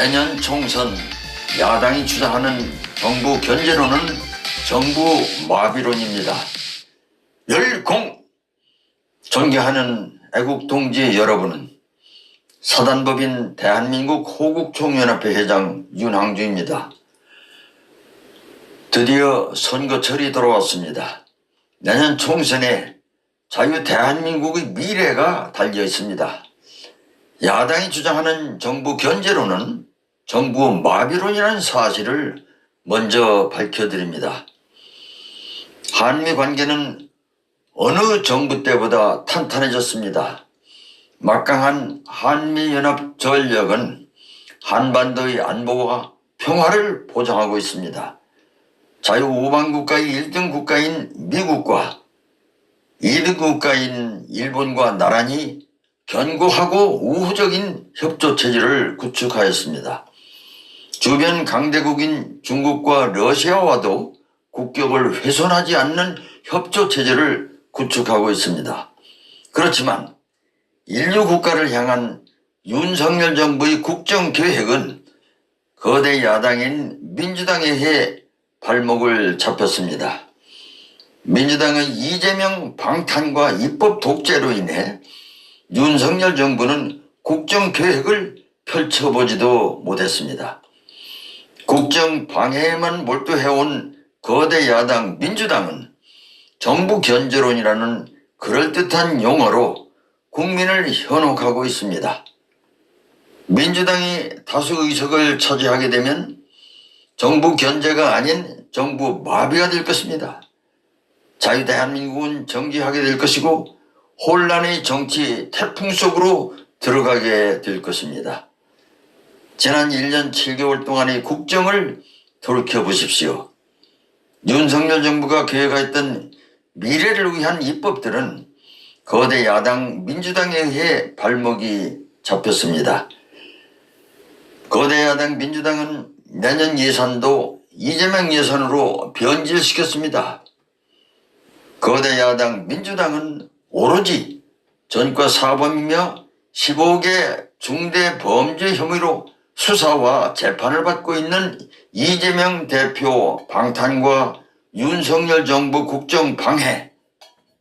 내년 총선 야당이 주장하는 정부 견제론은 정부 마비론입니다. 열공! 존경하는 애국 동지 여러분은 사단법인 대한민국 호국총연합회 회장 윤항주입니다. 드디어 선거철이 돌아왔습니다. 내년 총선에 자유 대한민국의 미래가 달려 있습니다. 야당이 주장하는 정부 견제론은 정부 마비론이라는 사실을 먼저 밝혀드립니다. 한미 관계는 어느 정부 때보다 탄탄해졌습니다. 막강한 한미연합 전력은 한반도의 안보와 평화를 보장하고 있습니다. 자유우방국가의 1등 국가인 미국과 2등 국가인 일본과 나란히 견고하고 우호적인 협조 체제를 구축하였습니다. 주변 강대국인 중국과 러시아와도 국격을 훼손하지 않는 협조 체제를 구축하고 있습니다. 그렇지만 인류 국가를 향한 윤석열 정부의 국정 계획은 거대 야당인 민주당에 의해 발목을 잡혔습니다. 민주당의 이재명 방탄과 입법 독재로 인해 윤석열 정부는 국정 계획을 펼쳐보지도 못했습니다. 국정 방해에만 몰두해온 거대 야당 민주당은 정부 견제론이라는 그럴듯한 용어로 국민을 현혹하고 있습니다. 민주당이 다수 의석을 차지하게 되면 정부 견제가 아닌 정부 마비가 될 것입니다. 자유 대한민국은 정지하게 될 것이고 혼란의 정치 태풍 속으로 들어가게 될 것입니다. 지난 1년 7개월 동안의 국정을 돌이켜 보십시오. 윤석열 정부가 계획했던 미래를 위한 입법들은 거대 야당 민주당에 의해 발목이 잡혔습니다. 거대 야당 민주당은 내년 예산도 이재명 예산으로 변질시켰습니다. 거대 야당 민주당은 오로지 전과 사범이며 15개 중대 범죄 혐의로 수사와 재판을 받고 있는 이재명 대표 방탄과 윤석열 정부 국정 방해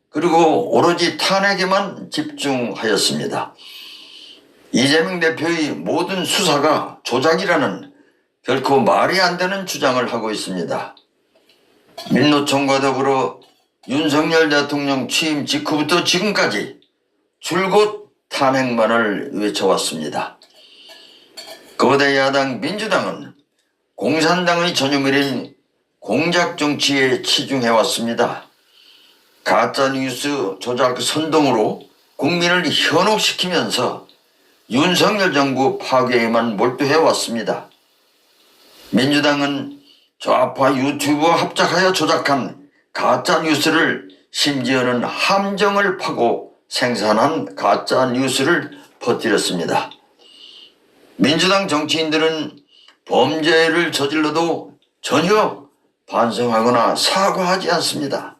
그리고 오로지 탄핵에만 집중하였습니다. 이재명 대표의 모든 수사가 조작이라는 결코 말이 안 되는 주장을 하고 있습니다. 민노총과 더불어 윤석열 대통령 취임 직후부터 지금까지 줄곧 탄핵만을 외쳐왔습니다. 거대 야당 민주당은 공산당의 전유물인 공작 정치에 치중해왔습니다. 가짜뉴스 조작 선동으로 국민을 현혹시키면서 윤석열 정부 파괴에만 몰두해왔습니다. 민주당은 좌파 유튜브와 합작하여 조작한 가짜 뉴스를 심지어는 함정을 파고 생산한 가짜 뉴스를 퍼뜨렸습니다. 민주당 정치인들은 범죄를 저질러도 전혀 반성하거나 사과하지 않습니다.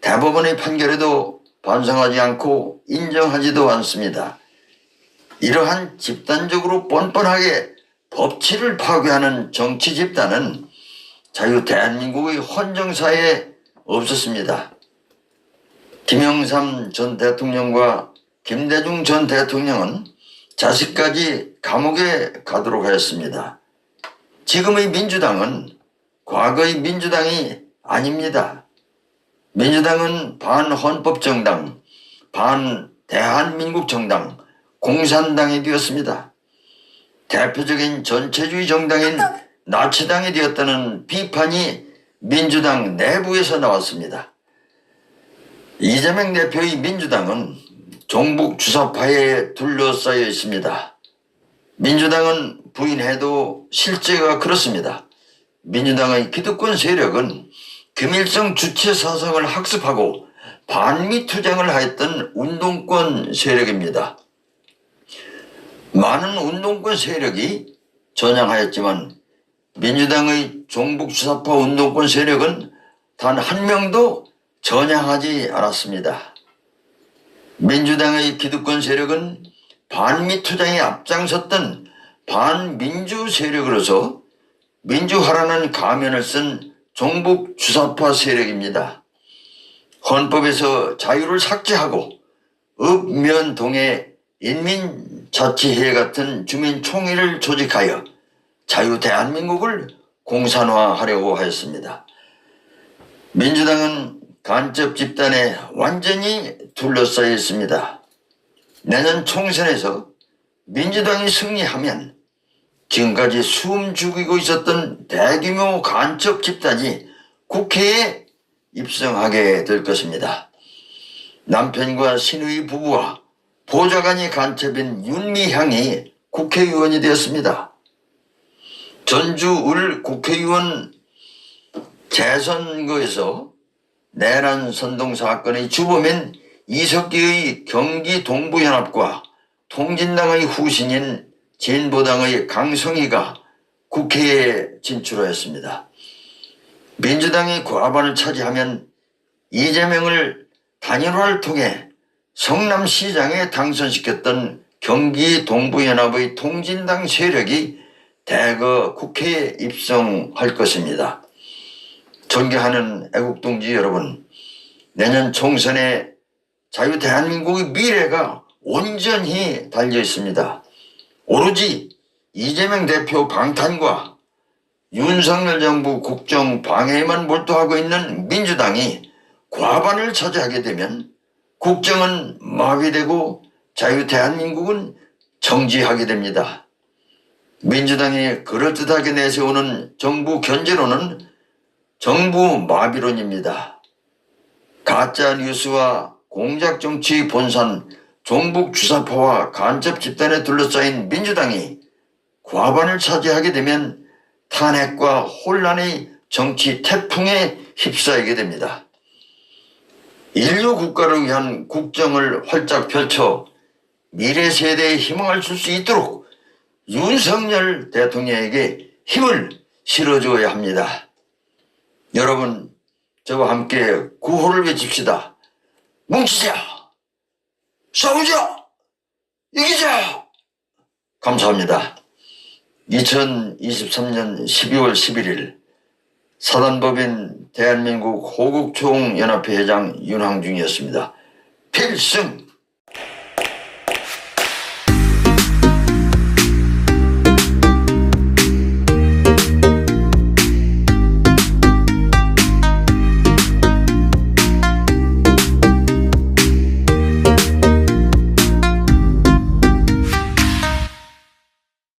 대법원의 판결에도 반성하지 않고 인정하지도 않습니다. 이러한 집단적으로 뻔뻔하게 법치를 파괴하는 정치 집단은 자유 대한민국의 헌정사에 없었습니다. 김영삼 전 대통령과 김대중 전 대통령은 자식까지 감옥에 가도록 하였습니다. 지금의 민주당은 과거의 민주당이 아닙니다. 민주당은 반헌법 정당, 반 대한민국 정당, 공산당이 되었습니다. 대표적인 전체주의 정당인 나치당이 되었다는 비판이 민주당 내부에서 나왔습니다. 이재명 대표의 민주당은 종북 주사파에 둘러싸여 있습니다. 민주당은 부인해도 실제가 그렇습니다. 민주당의 기득권 세력은 김일성 주체 사상을 학습하고 반미 투쟁을 하였던 운동권 세력입니다. 많은 운동권 세력이 전향하였지만 민주당의 종북 주사파 운동권 세력은 단 한 명도 전향하지 않았습니다. 민주당의 기득권 세력은 반미 투쟁에 앞장섰던 반민주 세력으로서 민주화라는 가면을 쓴 종북 주사파 세력입니다. 헌법에서 자유를 삭제하고 읍면동의 인민자치회 같은 주민총회를 조직하여 자유 대한민국을 공산화하려고 하였습니다. 민주당은 간첩 집단에 완전히 둘러싸여 있습니다. 내년 총선에서 민주당이 승리하면 지금까지 숨 죽이고 있었던 대규모 간첩 집단이 국회에 입성하게 될 것입니다. 남편과 신우이 부부와 보좌관이 간첩인 윤미향이 국회의원이 되었습니다. 전주 을 국회의원 재선거에서 내란 선동 사건의 주범인 이석기의 경기 동부연합과 통진당의 후신인 진보당의 강성희가 국회에 진출하였습니다. 민주당이 과반을 차지하면 이재명을 단일화를 통해 성남시장에 당선시켰던 경기 동부연합의 통진당 세력이 대거 국회에 입성할 것입니다. 존경하는 애국동지 여러분, 내년 총선에 자유 대한민국의 미래가 온전히 달려 있습니다. 오로지 이재명 대표 방탄과 윤석열 정부 국정 방해에만 몰두하고 있는 민주당이 과반을 차지하게 되면 국정은 마비되고 자유 대한민국은 정지하게 됩니다. 민주당이 그럴듯하게 내세우는 정부 견제론은 정부 마비론입니다. 가짜 뉴스와 공작 정치 본산 종북 주사파와 간첩 집단에 둘러싸인 민주당이 과반을 차지하게 되면 탄핵과 혼란의 정치 태풍에 휩싸이게 됩니다. 인류 국가를 위한 국정을 활짝 펼쳐 미래 세대에 희망을 줄 수 있도록 윤석열 대통령에게 힘을 실어줘야 합니다. 여러분, 저와 함께 구호를 외칩시다. 뭉치자! 싸우자! 이기자! 감사합니다. 2023년 12월 11일 사단법인 대한민국 호국총연합회 회장 윤항중이었습니다. 필승!